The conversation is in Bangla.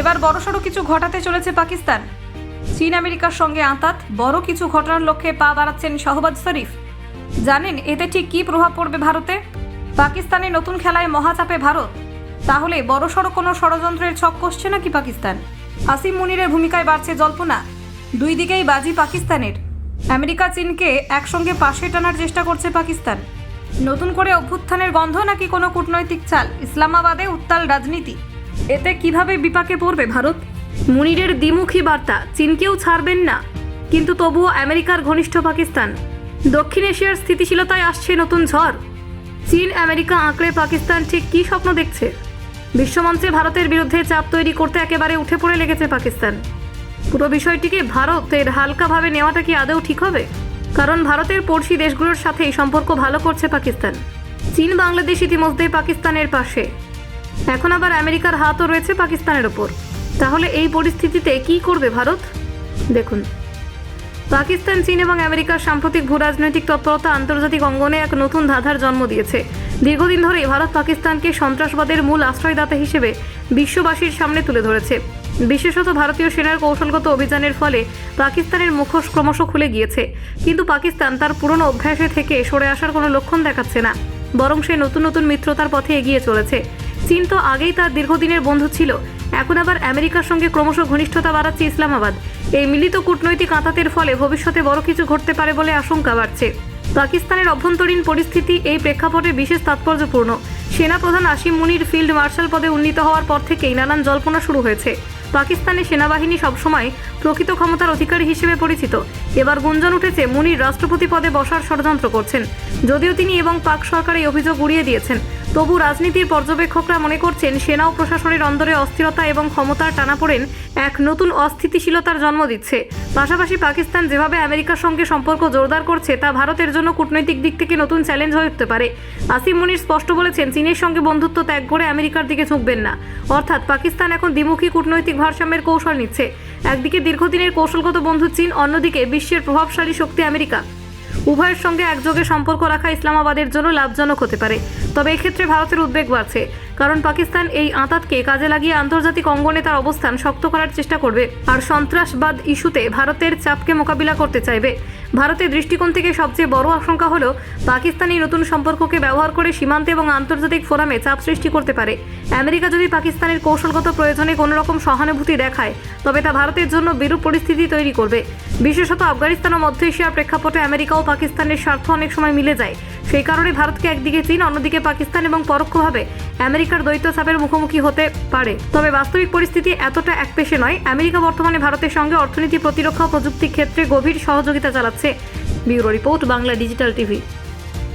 এবার বড়সড় কিছু ঘটাতে চলেছে পাকিস্তান। চীন, আমেরিকার সঙ্গে আঁতাত, বড় কিছু ঘটনার লক্ষ্যে পা বাড়াচ্ছেন শাহবাজ শরীফ। জানেন, এতে ঠিক কী প্রভাব পড়বে ভারতে? পাকিস্তানের নতুন খেলায় মহাচাপে ভারত। তাহলে বড়সড় কোনো ষড়যন্ত্রের ছক কষছে নাকি পাকিস্তান? আসিম মুনিরের ভূমিকায় বাড়ছে জল্পনা। দুই দিকেই বাজি পাকিস্তানের। আমেরিকা, চীনকে একসঙ্গে পাশে টানার চেষ্টা করছে পাকিস্তান। নতুন করে অভ্যুত্থানের গন্ধ নাকি কোনো কূটনৈতিক চাল? ইসলামাবাদে উত্তাল রাজনীতি। এতে কীভাবে বিপাকে পড়বে ভারত? মুনিরের দ্বিমুখী বার্তা, চীনকেও ছাড়বেন না। কিন্তু তবুও আমেরিকার ঘনিষ্ঠ পাকিস্তান। দক্ষিণ এশিয়ার স্থিতিশীলতায় আসছে নতুন ঝড়। চীন, আমেরিকা আঁকড়ে পাকিস্তান ঠিক কী স্বপ্ন দেখছে? বিশ্বমঞ্চে ভারতের বিরুদ্ধে চাপ তৈরি করতে একেবারে উঠে পড়ে লেগেছে পাকিস্তান। পুরো বিষয়টিকে ভারতের হালকাভাবে নেওয়াটা কি আদৌ ঠিক হবে? কারণ ভারতের পড়শি দেশগুলোর সাথেই সম্পর্ক ভালো করছে পাকিস্তান। চীন বাংলাদেশ ইতিমধ্যে পাকিস্তানের পাশে। এখন আবার আমেরিকার হাতও রয়েছে পাকিস্তানের ওপর। তাহলে এই পরিস্থিতিতে কি করবে ভারত? দেখুন, পাকিস্তান, চীন এবং আমেরিকার সাম্প্রতিক ভূ রাজনৈতিক তৎপরতা আন্তর্জাতিক অঙ্গনে এক নতুন ধাঁধার জন্ম দিয়েছে। দীর্ঘদিন ধরে ভারত পাকিস্তানকে সন্ত্রাসবাদের মূল আশ্রয়দাতা হিসেবে বিশ্ববাসীর সামনে তুলে ধরেছে। বিশেষত ভারতীয় সেনার কৌশলগত অভিযানের ফলে পাকিস্তানের মুখোশ ক্রমশ খুলে গিয়েছে। কিন্তু পাকিস্তান তার পুরনো অভ্যাসে থেকে সরে আসার কোনো লক্ষণ দেখাচ্ছে না। বরং সে নতুন নতুন মিত্রতার পথে এগিয়ে চলেছে। চীন তো আগেই তার দীর্ঘদিনের বন্ধু ছিল। এখন আবার আমেরিকার সঙ্গে ক্রমশ ঘনিষ্ঠতা বাড়াচ্ছে ইসলামাবাদ। এই মিলিত কূটনৈতিক আঁতাতের ফলে ভবিষ্যতে বড় কিছু ঘটতে পারে বলে আশঙ্কা বাড়ছে। পাকিস্তানের অভ্যন্তরীণ পরিস্থিতি এই প্রেক্ষাপটে বিশেষ তাৎপর্যপূর্ণ। সেনাপ্রধান আসিম মুনির ফিল্ড মার্শাল পদে উন্নীত হওয়ার পর থেকেই নানান জল্পনা শুরু হয়েছে। পাকিস্তানের সেনাবাহিনী সবসময় প্রকৃত ক্ষমতার অধিকারী হিসেবে পরিচিত। এবার গুঞ্জন উঠেছে, মুনির রাষ্ট্রপতি পদে বসার ষড়যন্ত্র করছেন। যদিও তিনি এবং পাক সরকার এই অভিযোগ উড়িয়ে দিয়েছেন। তবু রাজনীতির পর্যবেক্ষকরা মনে করছেন সেনা ও প্রশাসনের অন্দরে অস্থিরতা এবং ক্ষমতার টানাপোড়েন এক নতুন অস্থিতিশীলতার জন্ম দিচ্ছে। পাশাপাশি পাকিস্তান যেভাবে আমেরিকার সঙ্গে সম্পর্ক জোরদার করছে, তা ভারতের জন্য কূটনৈতিক দিক থেকে নতুন চ্যালেঞ্জ হয়ে উঠতে পারে। আসিম মুনির স্পষ্ট বলেছেন, চীনের সঙ্গে বন্ধুত্ব ত্যাগ করে আমেরিকার দিকে ঝুঁকবেন না। অর্থাৎ পাকিস্তান এখন দ্বিমুখী কূটনৈতিক ভারসাম্যের কৌশল নিচ্ছে। একদিকে দীর্ঘদিনের কৌশলগত বন্ধু চীন, অন্যদিকে বিশ্বের প্রভাবশালী শক্তি আমেরিকা। উভয়ের সঙ্গে একযোগে সম্পর্ক রাখা ইসলামাবাদের জন্য লাভজনক হতে পারে। তবে এক্ষেত্রে ভারতের উদ্বেগ বাড়ছে। কারণ পাকিস্তান এই আঁতাতকে কাজে লাগিয়ে আন্তর্জাতিক অঙ্গনে তার অবস্থান শক্ত করার চেষ্টা করবে। আর সন্ত্রাসবাদ ইস্যুতে ভারতের চাপকে মোকাবিলা করতে চাইবে। ভারতের দৃষ্টিকোণ থেকে সবচেয়ে বড় আশঙ্কা হলো পাকিস্তান নতুন সম্পর্ককে ব্যবহার করে সীমান্তে এবং আন্তর্জাতিক ফোরামে চাপ সৃষ্টি করতে পারে। আমেরিকা যদি পাকিস্তানের কৌশলগত প্রয়োজনে কোনো রকম সহানুভূতি দেখায়, তবে তা ভারতের জন্য বিরূপ পরিস্থিতি তৈরি করবে। বিশেষত আফগানিস্তান ও মধ্য এশিয়ার প্রেক্ষাপটে আমেরিকা ও পাকিস্তানের স্বার্থ অনেক সময় মিলে যায়। সেই কারণে ভারতকে একদিকে চীন, অন্যদিকে পাকিস্তান এবং পরোক্ষভাবে আমেরিকার দ্বৈত চাপের মুখোমুখি হতে পারে। তবে বাস্তবিক পরিস্থিতি এতটা একপেশে নয়। আমেরিকা বর্তমানে ভারতের সঙ্গে অর্থনীতি, প্রতিরক্ষা প্রযুক্তি ক্ষেত্রে গভীর সহযোগিতা চালাচ্ছে। Bureau report, Bangla digital TV.